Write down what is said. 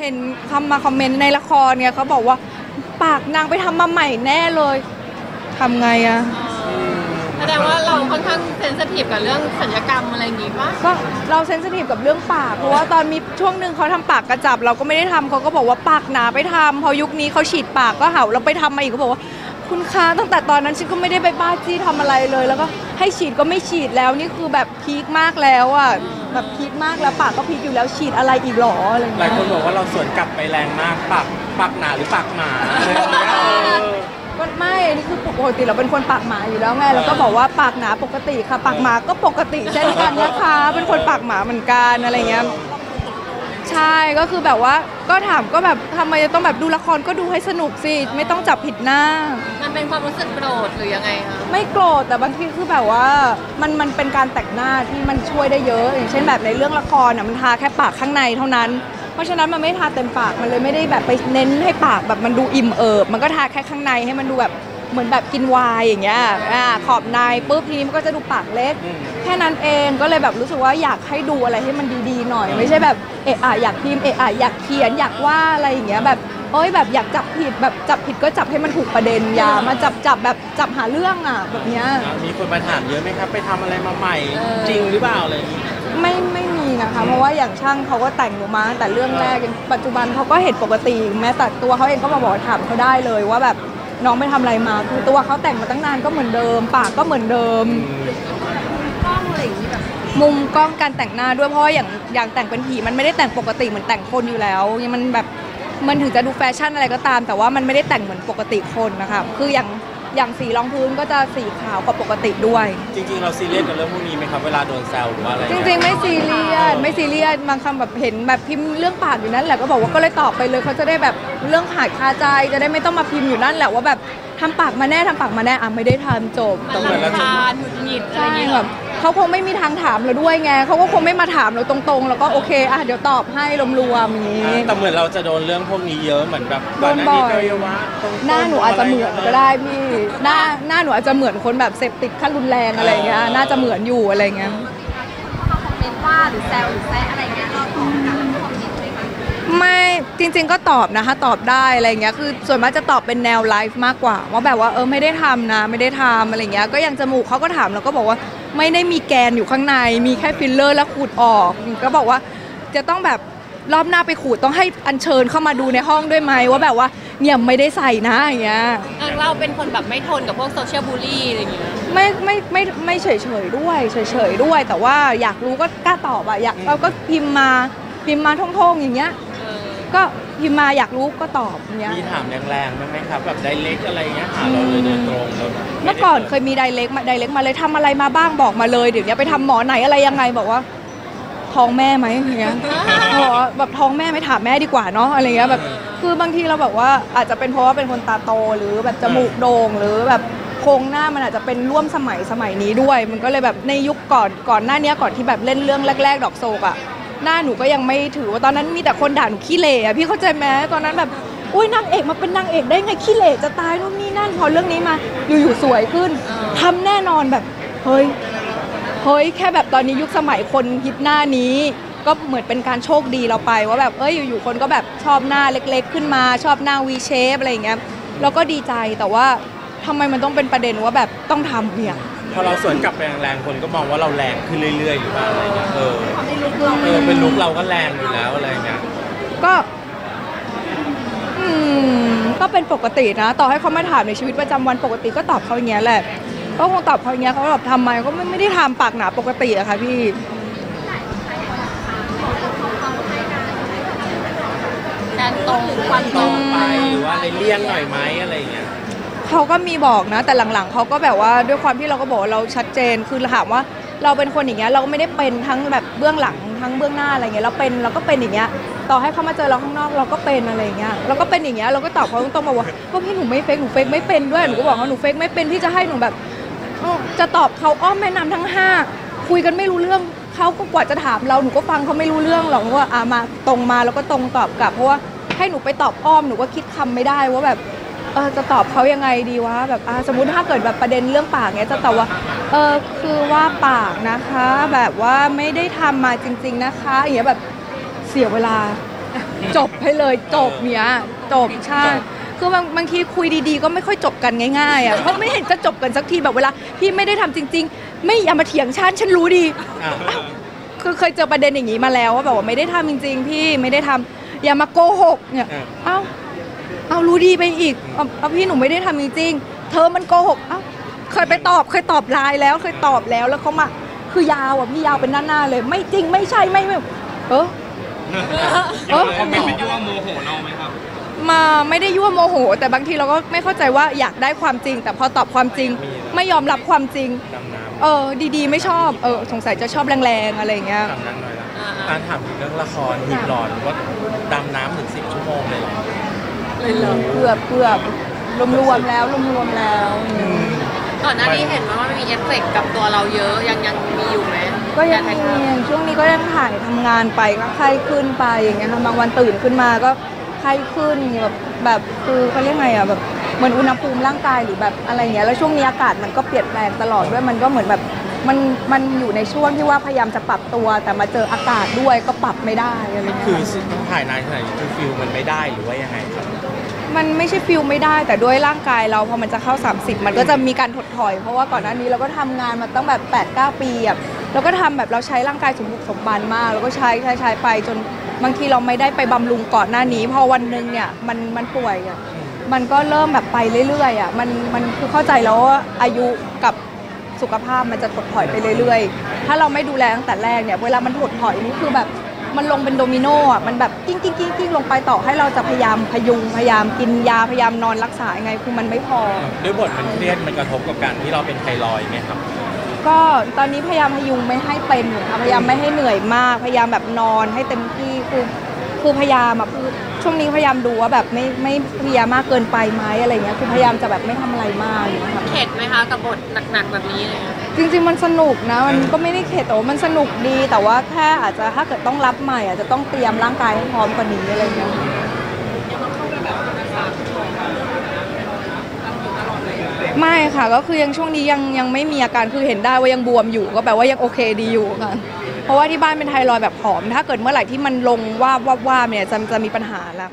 เห็นคำมาคอมเมนต์ในละครเนี่ยเขาบอกว่าปากนางไปทำมาใหม่แน่เลยทำไงอะแสดงว่าเราค่อนข้างเซนซิทีฟกับเรื่องศัลยกรรมอะไรอย่างงี้ป่ะก็เราเซนซิทีฟกับเรื่องปากเพราะว่าตอนมีช่วงหนึ่งเขาทำปากกระจับ เราก็ไม่ได้ทำเขาก็บอกว่าปากหนาไปทำพอยุคนี้เขาฉีดปากก็เห่าเราไปทำมาอีกเขาบอกว่า คุณคะตั้งแต่ตอนนั้นฉันก็ไม่ได้ไปบ้าจี้ทำอะไรเลย แล้วก็ให้ฉีดก็ไม่ฉีดแล้วนี่คือแบบพีคมากแล้วอะแบบพีคมากแล้วปากก็พีคอยู่แล้วฉีดอะไรอีกหรออะไรอย่างหลายเงี้ยคนบอกว่าเราสวนกลับไปแรงมากปากปากหนาหรือปากหมาอะไรอย่างเงี้ยเออก็ไม่อันนี่คือปกติเราเป็นคนปากหมาอยู่แล้วไงแล้วก็บอกว่าปากหนาปกติค่ะ ปากหมาก็ปกติเช่นกันนะคะ เป็นคนปากหมาเหมือนกันอะไรเงี้ย ใช่ก็คือแบบว่าก็ถามก็แบบทำไมจะต้องแบบดูละครก็ดูให้สนุกสิ ไม่ต้องจับผิดหน้า มันเป็นความรู้สึกโกรธหรือยังไงคะ ไม่โกรธแต่บางทีคือแบบว่ามันมันเป็นการแต่งหน้าที่มันช่วยได้เยอะ อย่างเช่นแบบในเรื่องละครน่ะมันทาแค่ปากข้างในเท่านั้น เพราะฉะนั้นมันไม่ทาเต็มปากมันเลยไม่ได้แบบไปเน้นให้ปากแบบมันดูอิ่มเอิบมันก็ทาแค่ข้างในให้มันดูแบบ เหมือนแบบกินไวายอย่างเงี้ยอ่าขอบในปุ๊บทีนี้มันก็จะดูปากเล็กอืมแค่นั้นเองก็เลยแบบรู้สึกว่าอยากให้ดูอะไรให้มันดีๆหน่อย ไม่ใช่แบบเอะอะอยากพิมพ์เอะอะอยากเขียนอยากว่าอะไรอย่างเงี้ยแบบเอ้ยแบบอยากจับผิดแบบจับผิดก็จับให้มันถูกประเด็นอย่ามาจับจับแบบจับหาเรื่องอะแบบเนี้ยมีคนมาถามเยอะไหมครับ ไปทำอะไรมาใหม่ จริงหรือเปล่าอะไรอย่างเงี้ยไม่ไม่มีนะคะเพราะว่าอย่างช่างเขาก็แต่งหนูมาตั้งแต่เรื่องแรกจนปัจจุบันเขาก็เห็นปกติ แม้แต่ตัวเขาเองก็มาบอกว่าถามเขาได้เลยว่าแบบ น้องไปทำอะไรมาคือตัวเขาแต่งมาตั้งนานก็เหมือนเดิม ปากก็เหมือนเดิมมุมกล้องการแต่งหน้าด้วยเพราะว่าอย่างอย่างแต่งเป็นผีมันไม่ได้แต่งปกติเหมือนแต่งคนอยู่แล้วยังมันแบบมันถึงจะดูแฟชั่นอะไรก็ตาม แต่ว่ามันไม่ได้แต่งเหมือนปกติคนนะคะคืออย่าง อย่างสีรองพื้นก็จะสีขาวกว่าปกติด้วย จริง ๆ เราซีเรียสกับเรื่องพวกนี้ไหมครับเวลาโดนแซวหรือว่าอะไรจริง ๆ ไม่ซีเรียสไม่ซีเรียสบางคำแบบเห็นแบบพิมพ์เรื่องปากอยู่นั่นแหละก็บอกว่าก็เลยตอบไปเลยเขาจะได้แบบเรื่องหายคาใจจะได้ไม่ต้องมาพิมพ์อยู่นั่นแหละว่าแบบทำปากมาแน่ทำปากมาแน่อะไม่ได้ทำจบมันรำคาญหงุดหงิดอะไรอใช่ย่างเงี้ยแบบ เขาคงไม่มีทางถามเราด้วยไงเขาก็คงไม่มาถามเราตรงๆ แล้วก็โอเคอะเดี๋ยวตอบให้รวมๆอย่างนี้ แต่เหมือนเราจะโดนเรื่องพวกนี้เยอะเหมือนแบบโดก่อนนหน้าบ่นี้อยก็เยาวะตรงๆหน้าหนูอาจจะเหมือนก็ได้พี่หน้าหน้าหนูอาจจะเหมือนคนแบบเสพติดขั้นรุนแรงอะไรอย่างเงี้ยน่าจะเหมือนอยู่อะไรอย่างเงี้ยคอมเมนต์ว่าหรือแซวหรือแซะอะไรเงี้ยเราตอบกลับคอมเมนต์เลยค่ะไม่จริงๆก็ตอบนะคะตอบได้อะไรเงี้ยคือส่วนมากจะตอบเป็นแนวไลฟ์มากกว่าว่าแบบว่าเออไม่ได้ทำนะ ไม่ได้ทำอะไรเงี้ยก็อย่างจมูกเขาก็ถามแล้วก็บอกว่า ไม่ได้มีแกนอยู่ข้างใน มีแค่ฟิลเลอร์แล้วขูดออก ก็บอกว่าจะต้องแบบรอบหน้าไปขูดต้องให้อัญเชิญเข้ามาดูในห้องด้วยไหมว่าแบบว่าเนี่ยไม่ได้ใส่นะอย่างเงี้ยเออเราเป็นคนแบบไม่ทนกับพวกโซเชียลบูลลี่อะไรอย่างเงี้ยไม่ไม่ไม่ไม่เฉยเฉยๆด้วยเฉยเฉยๆด้วย แต่ว่าอยากรู้ก็กล้าตอบอะอยากเราก็พิมพ์มาพิมพ์มาท่องๆอย่างเงี้ย เออ ก็ พิมพ์มาอยากรู้ก็ตอบอย่างเงี้ย มีถามแรงๆไหมครับแบบไดเล็กอะไรเงี้ยหาเราเลยโดยตรงแล้วเมื่อก่อนเคยมีไดเล็กมาไดเล็กมาเลยทำอะไรมาบ้างบอกมาเลยเดี๋ยวนี้ไปทำหมอไหนอะไรยังไงบอกว่าท้องแม่ไหมอย่างเงี้ยบอกว่าแบบท้องแม่ไม่ถามแม่ดีกว่าเนาะอะไรเงี้ยแบบคือบางทีเราแบบว่าอาจจะเป็นเพราะว่าเป็นคนตาโตหรือแบบจมูกโด่งหรือแบบโครงหน้ามันอาจจะเป็นร่วมสมัยสมัยนี้ด้วย มันก็เลยแบบในยุคก่อนก่อนหน้านี้ก่อนที่แบบเล่นเรื่องแรก ๆ ดอกโศกอะ หน้าหนูก็ยังไม่ถือว่าตอนนั้นมีแต่คนด่าหนูขี้เหร่อะพี่เข้าใจไหมตอนนั้นแบบอุ้ยนางเอกมาเป็นนางเอกได้ไงขี้เหร่จะตายนู่นนี่นั่นพอเรื่องนี้มาอยู่ๆสวยขึ้นทำแน่นอนแบบเฮ้ยเฮ้ยแค่แบบตอนนี้ยุคสมัยคนฮิตหน้านี้ ก็เหมือนเป็นการโชคดีเราไป ว่าแบบเอ้ยอยู่ๆคนก็แบบชอบหน้าเล็ก ๆ ขึ้นมาชอบหน้าวีเชฟอะไรอย่างเงี้ยเราก็ดีใจแต่ว่าทำไมมันต้องเป็นประเด็นว่าแบบต้องทำเนี่ย พอเราสวนกลับไปแรงๆคนก็มองว่าเราแรงขึ้นเรื่อยๆหรือเปล่าอะไรเงี้ยเออเออเป็นลุกเราก็แรงอยู่แล้วอะไรเงี้ยก็อืมก็เป็นปกตินะ ต่อให้เขามาถามในชีวิตประจำวันปกติก็ตอบเขาอย่างเงี้ยแหละก็คงตอบเขาอย่างเงี้ยเขาแบบทำไมก็ไม่ไม่ได้ทำปากหนาปกติอะค่ะพี่แทนตรงควันตตรรงงไปหรือว่าอะไรเลี่ยงหน่อยไหมอะไรเงี้ย เขาก็มีบอกนะ แต่หลังๆเขาก็แบบว่าด้วยความที่เราก็บอกเราชัดเจนคือถามว่าเราเป็นคนอย่างเงี้ยเราก็ไม่ได้เป็นทั้งแบบเบื้องหลังทั้งเบื้องหน้าอะไรเงี้ยเราเป็นเราก็เป็นอย่างเงี้ยต่อให้เขามาเจอเราข้างนอกเราก็เป็นอะไรเงี้ยเราก็เป็นอย่างเงี้ยเราก็ตอบเขาตรงๆบอกว่าก็พี่หนูไม่เฟกหนูเฟกไม่เป็นด้วยหนูก็บอกเขาหนูเฟกไม่เป็นที่จะให้หนูแบบจะตอบเขาอ้อมแม่น้ำทั้งห้าคุยกันไม่รู้เรื่องเขาก็กว่าจะถามเราหนูก็ฟังเขาไม่รู้เรื่องหรอกว่าอามาตรงมาแล้วก็ตรงตอบกลับเพราะว่าให้หนูไปตอบอ้อมหนูก็คิดคำไม่ได้ว่าแบบ เออจะตอบเขายังไงดีวะแบบอะสมมุติถ้าเกิดแบบประเด็นเรื่องปากเนี้ยจะตอบว่าเออคือว่าปากนะคะ แบบว่าไม่ได้ทำมาจริง ๆนะคะอย่างเงี้ยแบบเสียเวลา จบให้เลยจบเนี้ยจบใช่คือบางบางทีคุยดีๆ ก็ไม่ค่อยจบกันง่ายๆอะเพราะไม่เห็นจะจบกันสักทีแบบเวลาพี่ไม่ได้ทำจริง ๆ ไม่อย่ามาเถียงฉันฉันรู้ดี อะคือเคยเจอประเด็นอย่างนี้มาแล้วว่าแบบว่าไม่ได้ทำจริง ๆ พี่ไม่ได้ทำอย่ามาโกหกเนี่ยเออเอ้า เอารู้ดีไปอีกเอาเอาพี่หนูไม่ได้ทำจริงๆเธอมันโกหกเอ้าเคยไปตอบเคยตอบไลน์แล้วเคยตอบแล้วแล้วเขามาคือยาวอะพี่ยาวเป็นหน้าๆเลย ไม่จริงไม่ใช่ไม่ไม่เออ เออ คอมเมนต์เป็นยั่วโมโหเราไหมครับ มาไม่ได้ยั่วโมโห แต่บางทีเราก็ไม่เข้าใจว่าอยากได้ความจริง แต่พอตอบความจริง ไม่ยอมรับความจริง ดำน้ำเออ ดีๆ ไม่ชอบเออสงสัยจะชอบแรงๆอะไรอย่างเงี้ย ดำน้ำหน่อยละอ่าอ่านถามถึงเรื่องละครหิบหลอนว่าดำน้ำถึงสิบชั่วโมงเลยเหรอ เลยเหรอเกือบเกือบรวมๆแล้วรวมๆแล้วก่อนหน้านี้เห็นว่ามันมีเอฟเฟกต์กับตัวเราเยอะยังยังมีอยู่ไหมก็ยังถ่ามีทำอย่างช่วงนี้ก็ยังถ่ายทำงานไปก็ไข้ขึ้นไปอย่างเงี้ยค่ะบางวันตื่นขึ้นมาก็ไข้ขึ้นแบบแบบคือเขาเรียกไงอะแบบเหมือนอุณหภูมิร่างกายหรือแบบอะไรเงี้ยแล้วช่วงนี้อากาศมันก็เปลี่ยนแปลงตลอดด้วยมันก็เหมือนแบบมันมันอยู่ในช่วงที่ว่าพยายามจะปรับตัว แต่มาเจออากาศด้วยก็ปรับไม่ได้อะไรเงี้ยคือค่ะต้องถ่ายนานขนาดนี้คือฟิลมันไม่ได้หรือว่ายังไงครับ มันไม่ใช่ฟิลไม่ได้ แต่ด้วยร่างกายเราพอมันจะเข้า 30 มันก็จะมีการถดถอย เพราะว่าก่อนหน้านี้เราก็ทำงานมาตั้งแบบ8 9ปีอะเราก็ทำแบบเราใช้ร่างกายสมบุกสมบันมากเราก็ใช้ใช้ใช้ไปจนบางทีเราไม่ได้ไปบำรุงก่อนหน้านี้ พอวันหนึ่งเนี่ยมันมันป่วยอะมันก็เริ่มแบบไปเรื่อยๆอะมันมันคือเข้าใจแล้วว่าอายุกับสุขภาพมันจะถดถอยไปเรื่อยๆ ถ้าเราไม่ดูแลตั้งแต่แรกเนี่ย เวลามันถดถอยนี่คือแบบ มันลงเป็นโดมิโนอะมันแบบกิ้งกิ้งกิ้งกิ้งลงไปต่อให้เราจะพยายามพยุงพยายามกินยาพยายามนอนรักษายังไงคือมันไม่พอ ด้วยบทมันเครียดมันกระทบกับการที่เราเป็นไทรอยด์ไหมครับ ก็ตอนนี้พยายามพยุงไม่ให้เป็นอยู่ค่ะพยายามไม่ให้เหนื่อยมาก พยายามแบบนอนให้เต็มที่คือคือพยายามอะคือ ช่วงนี้พยายามดูว่าแบบไม่ไม่เพลียมากเกินไปไหมอะไรเงี้ยคือพยายามจะแบบไม่ทำอะไรมากอย่างเงี้ยค่ะ เข็ดไหมคะกับบทหนักๆแบบนี้เลยจริงๆมันสนุกนะ มันก็ไม่ได้เข็ดแต่ว่ามันสนุกดี แต่ว่าแค่อาจจะถ้าเกิดต้องรับใหม่อาจจะต้องเตรียมร่างกายให้พร้อมกว่านี้อะไรเงี้ยไม่ค่ะก็คือยังช่วงนี้ยังยังไม่มีอาการคือเห็นได้ว่ายังบวมอยู่ ก็แปลว่ายังโอเคดีอยู่ค่ะ เพราะว่าที่บ้านเป็นไทรอยด์แบบผอม ถ้าเกิดเมื่อไหร่ที่มันลงว่าว่าว่าเนี่ยจะจะมีปัญหาแล้ว